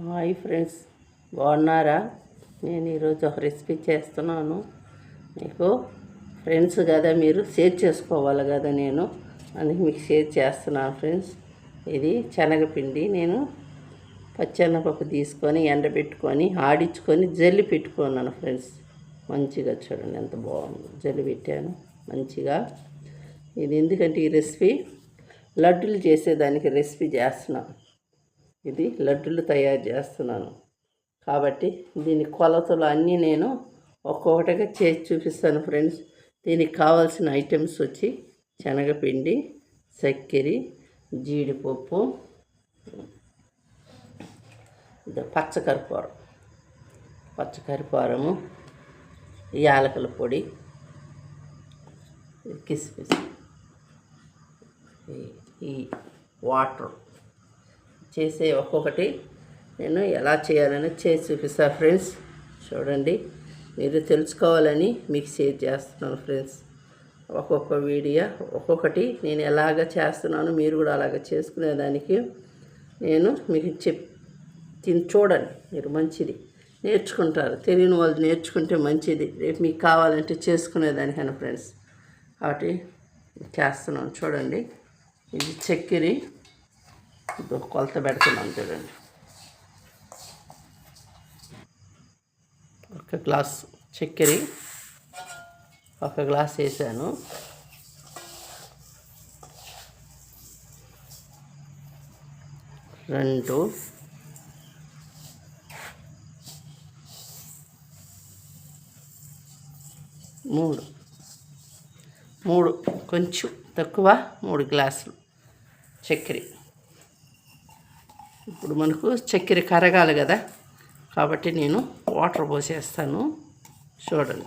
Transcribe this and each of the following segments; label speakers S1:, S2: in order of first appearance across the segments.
S1: Hi friends బాగున్నారా? నేను ఈరోజు ఒక రెసిపీ చేస్తున్నాను. మీకు ఫ్రెండ్స్ కదా మీరు షేర్ చేసుకోవాలి కదా నేను. అందుకు మీకు షేర్ చేస్తున్నాను ఫ్రెండ్స్. ఇది శనగపిండి. నేను పచ్చెనపప్పు తీసుకొని ఎండబెట్టుకొని ఆడించుకొని జల్లి పెట్టుకున్నాను ఫ్రెండ్స్. మంచిగా చూడండి ఎంత బాగుంది. జల్లి పెట్టాను మంచిగా. ఇది ఎందుకంటే ఈ రెసిపీ లడ్డూలు చేసేదానికి రెసిపీ చేస్తున్నాను. ఇది లడ్డూలు తయారు చేస్తున్నాను. కాబట్టి దీని కొలతలు అన్నీ నేను ఒక్కొక్కటిగా చేసి చూపిస్తాను ఫ్రెండ్స్. దీనికి కావాల్సిన ఐటమ్స్ వచ్చి శనగపిండి చక్కెర జీడిపప్పు పచ్చకరిపారం పచ్చకర్పూరం. పచ్చకర్పూరము యాలకుల పొడి కిస్మిస్. ఈ- ఈ వాటర్. చేసే ఒక్కొక్కటి. నేను ఎలా చేయాలని చేసి చూపిస్తా ఫ్రెండ్స్. చూడండి. మీరు తెలుసుకోవాలని మీకు షేర్ చేస్తున్నాను ఫ్రెండ్స్. ఒక్కొక్క వీడియో ఒక్కొక్కటి నేను ఎలాగ చేస్తున్నాను మీరు కూడా అలాగ చేసుకునేదానికి నేను మీకు చెప్ తిని చూడండి. మీరు మంచిది. నేర్చుకుంటారు. తెలియని వాళ్ళు నేర్చుకుంటే మంచిది. రేపు మీకు కావాలంటే చేసుకునేదానికైనా ఫ్రెండ్స్. కాబట్టి చేస్తున్నాను. చూడండి. ఇది చక్కెర ఇప్పుడు కొలత పెడుతున్నాం చూడండి ఒక గ్లాస్ చక్కెర ఒక గ్లాస్ వేసాను. రెండు. మూడు. మూడు కొంచెం తక్కువ మూడు గ్లాసులు చక్కెర. ఇప్పుడు మనకు చక్కెర కరగాలి కదా కాబట్టి నేను వాటర్ పోసేస్తాను. చూడండి.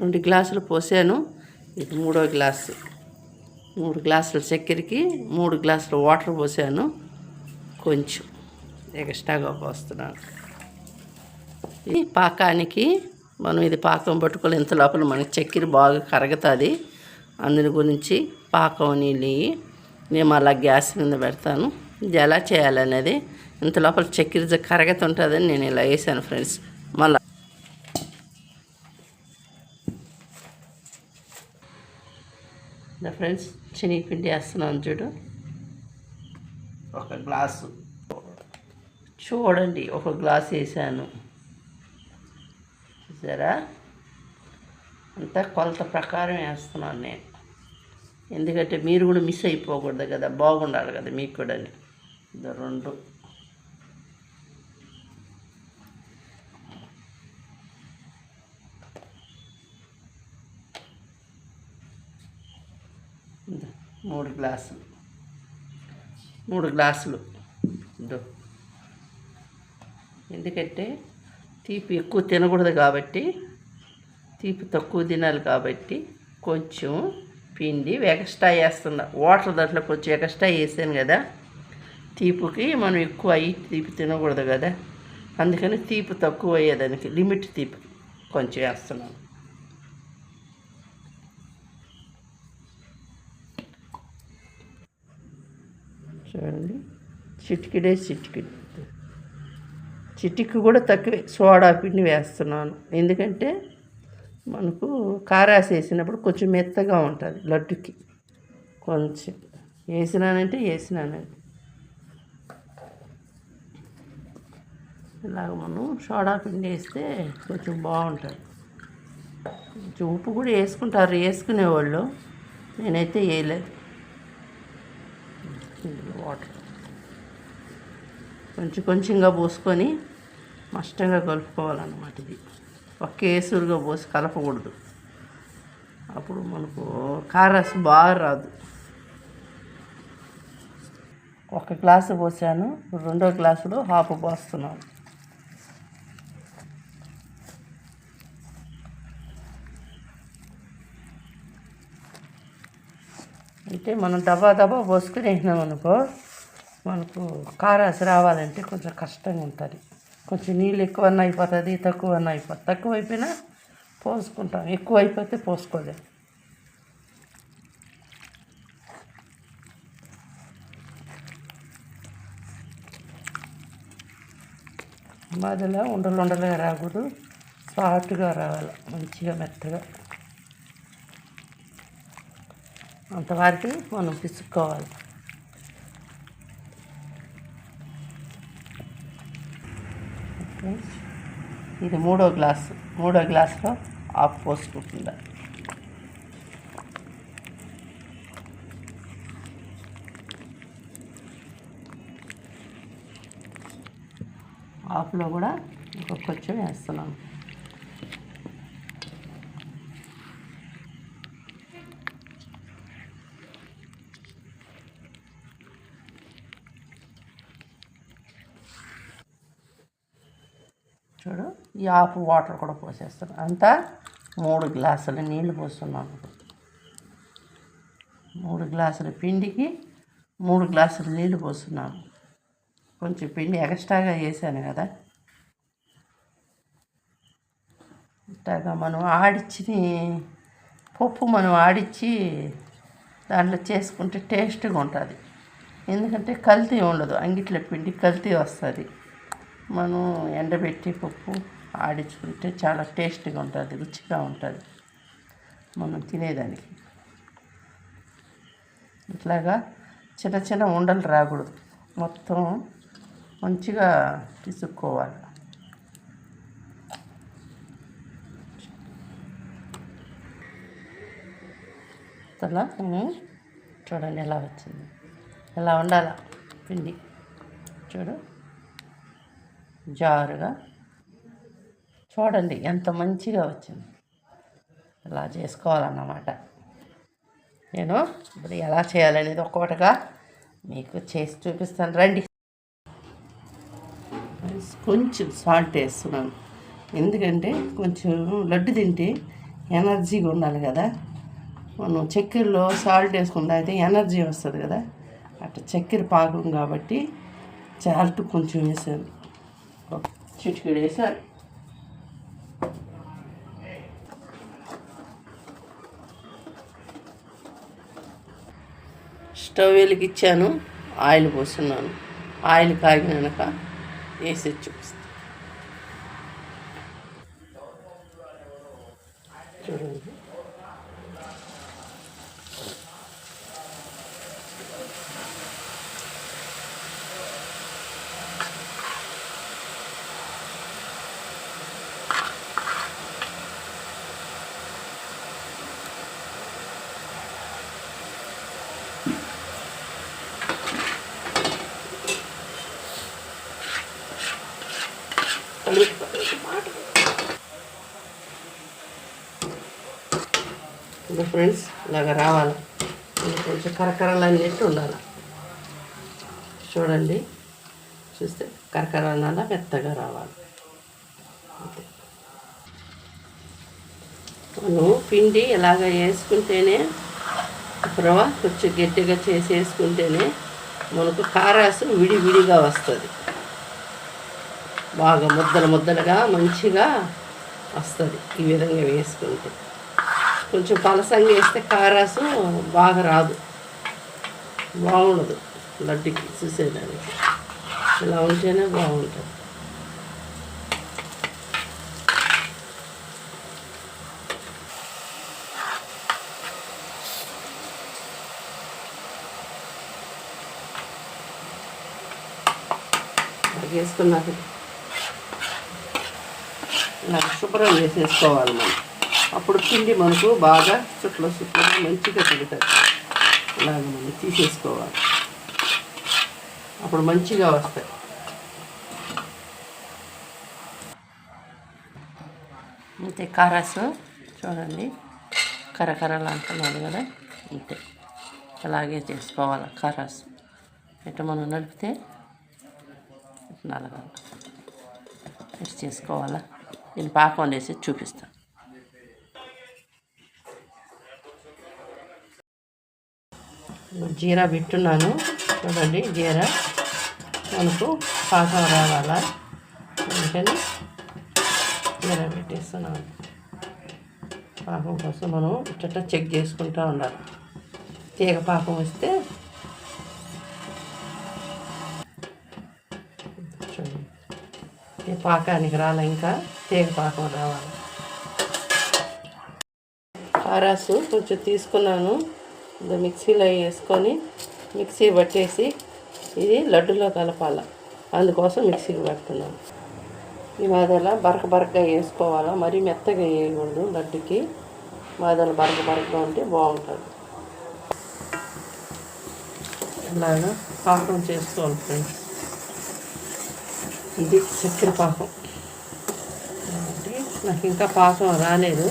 S1: రెండు గ్లాసులు పోసాను. ఇది మూడో గ్లాసు. మూడు గ్లాసుల చక్కెరకి మూడు గ్లాసుల వాటర్ పోసాను. కొంచెం ఎక్స్ట్రాగా పోస్తున్నాను. ఇది పాకానికి మనం ఇది పాకం పట్టుకోవాలి ఇంత లోపల మనకి చక్కెర బాగా కరుగుతుంది. అందుని గురించి పాకం నీళ్ళు. నేను అలా గ్యాస్ మీద పెడతాను. ఇది ఎలా చేయాలనేది ఇంత లోపల చక్కెర కరగతుంటుందని నేను ఇలా వేసాను ఫ్రెండ్స్. మళ్ళీ ఫ్రెండ్స్ శనగపిండి వేస్తున్నాను చూడు. ఒక గ్లాసు. చూడండి ఒక గ్లాస్ వేసాను. చూసారా? అంతా కొలత ప్రకారం వేస్తున్నాను నేను. ఎందుకంటే మీరు కూడా మిస్ అయిపోకూడదు కదా బాగుండాలి కదా మీకు కూడా రెండు. మూడు గ్లాసులు. మూడు గ్లాసులు. ఎందుకంటే తీపి ఎక్కువ తినకూడదు కాబట్టి తీపి తక్కువ తినాలి కాబట్టి కొంచెం పిండి ఎక్స్ట్రా వేస్తున్నా. వాటర్ దాంట్లో కొంచెం ఎక్స్ట్రా వేసాను కదా తీపికి మనం ఎక్కువ అయ్యి తీపి తినకూడదు కదా. అందుకని తీపి తక్కువ అయ్యేదానికి లిమిట్ తీపి కొంచెం వేస్తున్నాను. చూడండి. చిటికిడే చిటికిడి. చిటికి కూడా తక్కువే సోడా పిండి వేస్తున్నాను. ఎందుకంటే మనకు కారాసి వేసినప్పుడు కొంచెం మెత్తగా ఉంటుంది లడ్డుకి. కొంచెం వేసినానంటే వేసినానండి. ఇలాగ మనం సోడా పిండి వేస్తే కొంచెం బాగుంటుంది. కొంచెం ఉప్పు కూడా వేసుకుంటారు వేసుకునేవాళ్ళు. నేనైతే వేయలేదు వాటర్. కొంచెం కొంచెంగా పోసుకొని మష్టంగా కలుపుకోవాలన్నమాట ఇది ఒకేసురుగా పోసి కలపకూడదు. అప్పుడు మనకు కారస్ బాగా రాదు. ఒక గ్లాసు పోసాను. రెండో గ్లాసులో హాఫ్ పోస్తున్నాను. అంటే మనం దబా దబా పోసుకుని వేసినాం అనుకో మనకు కారాసు రావాలంటే కొంచెం కష్టంగా ఉంటుంది కొంచెం నీళ్ళు ఎక్కువన్నా అయిపోతుంది తక్కువన్నా అయిపోతుంది. తక్కువ అయిపోయినా పోసుకుంటాం. ఎక్కువ అయిపోతే పోసుకోలేము మధ్యలో ఉండలు ఉండలుగా రాకూడదు. సాఫ్ట్గా రావాలి. మంచిగా మెత్తగా. అంతవరకు మనం పిసుక్కోవాలి. ఫ్రెండ్స్ ఇది మూడో గ్లాసు మూడో గ్లాసులో ఆఫ్ పోసుకుంటుందా ఆఫ్లో కూడా ఇంకొక కొంచెం వేస్తున్నాను. హాఫ్ వాటర్ కూడా పోసేస్తాను. అంతా మూడు గ్లాసుల నీళ్ళు పోస్తున్నాను. మూడు గ్లాసుల పిండికి మూడు గ్లాసులు నీళ్ళు పోస్తున్నాను. కొంచెం పిండి ఎక్స్ట్రాగా వేసాను కదా. ఇట్లాగా మనం ఆడిచ్చి పప్పు మనం ఆడిచ్చి దాంట్లో చేసుకుంటే టేస్ట్గా ఉంటుంది. ఎందుకంటే కల్తీ ఉండదు. అంగిట్ల పిండి కల్తీ వస్తుంది. మనం ఎండబెట్టి పప్పు ఆడించుకుంటే చాలా టేస్ట్గా ఉంటుంది రుచిగా ఉంటుంది. మనం తినేదానికి. ఇట్లాగా చిన్న చిన్న ఉండలు రాకూడదు. మొత్తం మంచిగా తీసుకోవాలి అలా చూడండి ఎలా వచ్చింది. ఎలా ఉండాలి పిండి? చూడు. జారుగా చూడండి ఎంత మంచిగా వచ్చింది. ఇలా చేసుకోవాలన్నమాట. నేను ఇప్పుడు ఎలా చేయాలనేది ఒక్కొక్కటిగా మీకు చేసి చూపిస్తాను. రండి. కొంచెం సాల్ట్ వేస్తున్నాను. ఎందుకంటే కొంచెం లడ్డు తింటే ఎనర్జీగా ఉండాలి కదా. మనం చక్కెరలో సాల్ట్ వేసుకుంటే అయితే ఎనర్జీ వస్తుంది కదా. అటు చక్కెర పాకం కాబట్టి సాల్ట్ కొంచెం వేసాను. ఒక చిటికెడు వేసాను. స్టవ్ వెలిగించాను ఆయిల్ పోస్తున్నాను ఆయిల్ కాగినాక వేసి చూపిస్తాను చూడండి ఇంకా ఫ్రెండ్స్ ఇలాగ రావాలి. కొంచెం కొంచెం అనేట్టు ఉండాలి. చూడండి. చూస్తే కరకరలాల మెత్తగా రావాలి. అంతే. మనం పిండి ఇలాగ వేసుకుంటేనే రవ్వ కొంచెం గట్టిగా చేసి వేసుకుంటేనే మనకు కారాసు విడివిడిగా వస్తుంది. బాగా ముద్దలు ముద్దలుగా మంచిగా వస్తుంది ఈ విధంగా వేసుకుంటే. కొంచెం పలసంగా వేస్తే కారాసు బాగా రాదు. బాగుండదు లడ్డుకి చూసేదానికి ఇలా ఉంటేనే బాగుంటుంది. వేసుకున్నాక శుభ్రం చేసేసుకోవాలి మనం. అప్పుడు పిండి మనకు బాగా చుట్ల చుట్ల మంచిగా తిరుగుతుంది ఇలాగ మనం తీసేసుకోవాలి. అప్పుడు మంచిగా వస్తాయి. అంతే కారాసు చూడండి. కరకరలు అంటున్నాడు కదా? అంతే అలాగే చేసుకోవాలి కారాసు. ఇట్లా మనం నడిపితే నలగాలి చేసుకోవాలా? నేను పాకం వేసి చూపిస్తాను జీరా పెట్టున్నాను చూడండి జీరా. మనకు పాకం రావాలా? అందుకని జీరా పెట్టేస్తున్నాను. పాకం కోసం మనం ఇట్ట చెక్ చేసుకుంటూ ఉండాలి. తీగ పాకం వస్తే చూడండి. ఈ పాకానికి రాలే ఇంకా తీగ పాకం రావాలి. ఆరాసు కొంచెం తీసుకున్నాను. ఇది మిక్సీలో వేసుకొని మిక్సీ పట్టేసి ఇది లడ్డులో కలపాల. అందుకోసం మిక్సీకి పెడుతున్నాను ఈ మాదల బరక బరకగా వేసుకోవాలా? మరీ మెత్తగా వేయకూడదు లడ్డుకి. మాదల బరక బరకగా ఉంటే బాగుంటుంది. ఇలాగా పాకం చేసుకోవాలి ఫ్రెండ్స్. ఇది చక్కెర పాకం. నాకు ఇంకా పాకం రాలేదు.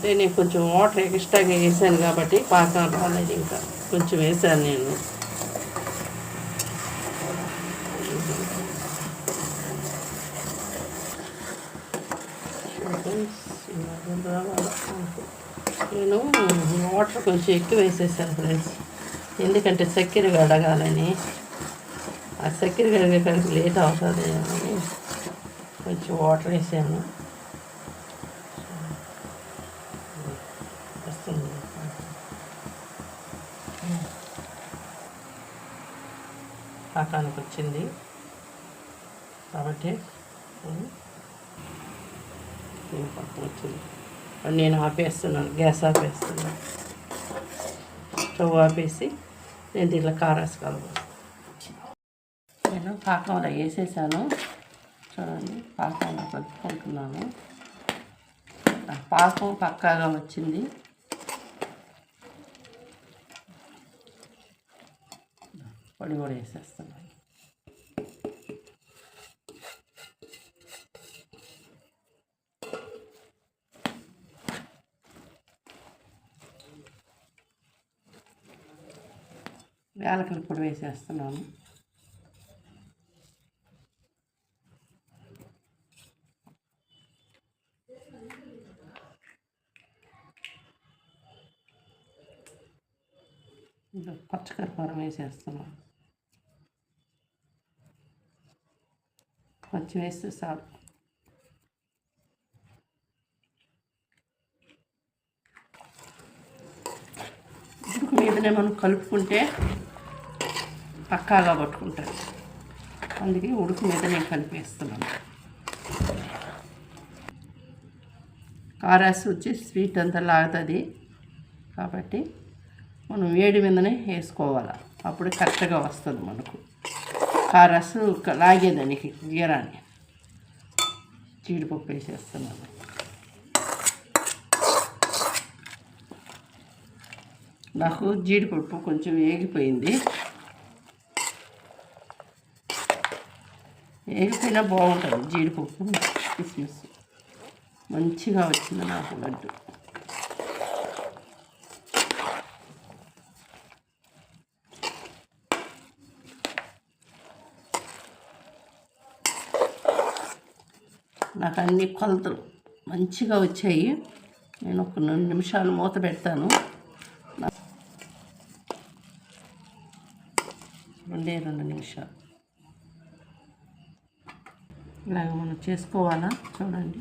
S1: అంటే నేను కొంచెం వాటర్ ఎక్స్ట్రాగా వేసాను కాబట్టి పాకం రాలేదు ఇంకా కొంచెం వేసాను నేను. నేను వాటర్ కొంచెం ఎక్కువ వేసేసాను ఫ్రెండ్స్. ఎందుకంటే చక్కెర కడగాలని. ఆ చక్కెర కడిగేసరికి లేట్ అవుతుంది అని కొంచెం వాటర్ వేసాను వస్తుంది పాకానికి వచ్చింది కాబట్టి నేను పక్కన వచ్చింది నేను ఆపేస్తున్నాను గ్యాస్ ఆపేస్తున్నాను. స్టవ్ ఆపేసి నేను దీంట్లో కారాసి కలవాలి నేను పాకంలో వేసేసాను. చూడండి పాకంలో కలుపుకుంటున్నాను. పాకం పక్కాగా వచ్చింది. పొడి కూడా వేసేస్తున్నాను యాలకుల పొడి వేసేస్తున్నాను ఇంకా పచ్చకర్పూరం వేసేస్తున్నాను కొంచెం వేస్తే చాలు. ఉడుకు మీదనే మనం కలుపుకుంటే పక్కాగా పట్టుకుంటుంది. అందుకే ఉడుకు మీద నేను కలిపేస్తున్నాను కారాసి వచ్చి స్వీట్ అంతా లాగుతుంది. కాబట్టి మనం వేడి మీదనే వేసుకోవాలి. అప్పుడు కరెక్ట్గా వస్తుంది మనకు. ఆ రసం లాగేదానికి గీరాన్ని జీడిపప్పు వేసేస్తున్నాను నాకు జీడిపప్పు కొంచెం వేగిపోయింది వేగిపోయినా బాగుంటుంది జీడిపప్పు కిస్మిస్ మంచిగా వచ్చింది నాకు లడ్డు నాకు అన్ని కొలతలు మంచిగా వచ్చాయి. నేను ఒక రెండు నిమిషాలు మూత పెడతాను. రెండే రెండు నిమిషాలు. ఇలాగ మనం చేసుకోవాలా? చూడండి.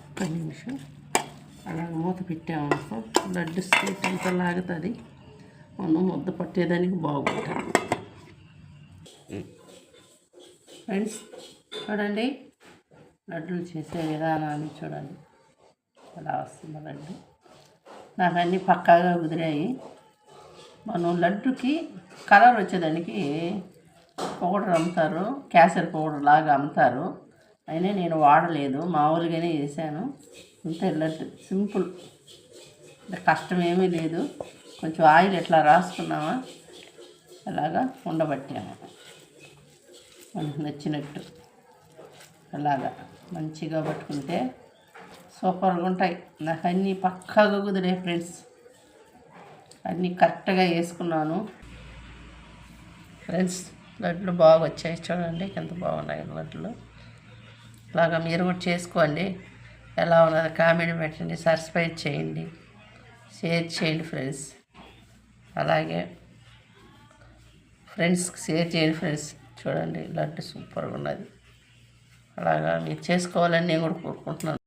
S1: ఒక్క నిమిషం. అలాగ మూత పెట్టామనుకో లడ్డు స్వీట్ అంతా లాగుతుంది. మనం ముద్ద పట్టేదానికి బాగుంటుంది. ఫ్రెండ్స్ చూడండి. లడ్డూలు చేసే విధానాన్ని చూడండి. ఎలా వస్తుంది లడ్డు. నాకు అన్నీ పక్కాగా కుదిరాయి. మనం లడ్డుకి కలర్ వచ్చేదానికి పౌడర్ అమ్ముతారు. క్యాసర్ పౌడర్ లాగా అమ్ముతారు. అయినా నేను వాడలేదు. మామూలుగానే వేసాను అంతే లడ్డు. సింపుల్. కష్టం ఏమీ లేదు. కొంచెం ఆయిల్ ఎట్లా రాసుకున్నామా అలాగా ఉండబట్టాము. మనకు నచ్చినట్టు. అలాగా. మంచిగా పట్టుకుంటే సూపర్గా ఉంటాయి. నాకు అన్నీ పక్కాగా కుదిరే ఫ్రెండ్స్. అన్నీ కరెక్ట్గా వేసుకున్నాను. ఫ్రెండ్స్ లడ్లు బాగా వచ్చాయి చూడండి. ఎంత బాగున్నాయి లడ్లు. ఇలాగా మీరు కూడా చేసుకోండి. ఎలా ఉన్నది కామెంట్ పెట్టండి. సబ్స్క్రైబ్ చేయండి. షేర్ చేయండి ఫ్రెండ్స్. అలాగే ఫ్రెండ్స్కి షేర్ చేయండి ఫ్రెండ్స్. చూడండి ఇలాంటి సూపర్గా ఉన్నది. అలాగా మీరు చేసుకోవాలని నేను కూడా కోరుకుంటున్నాను.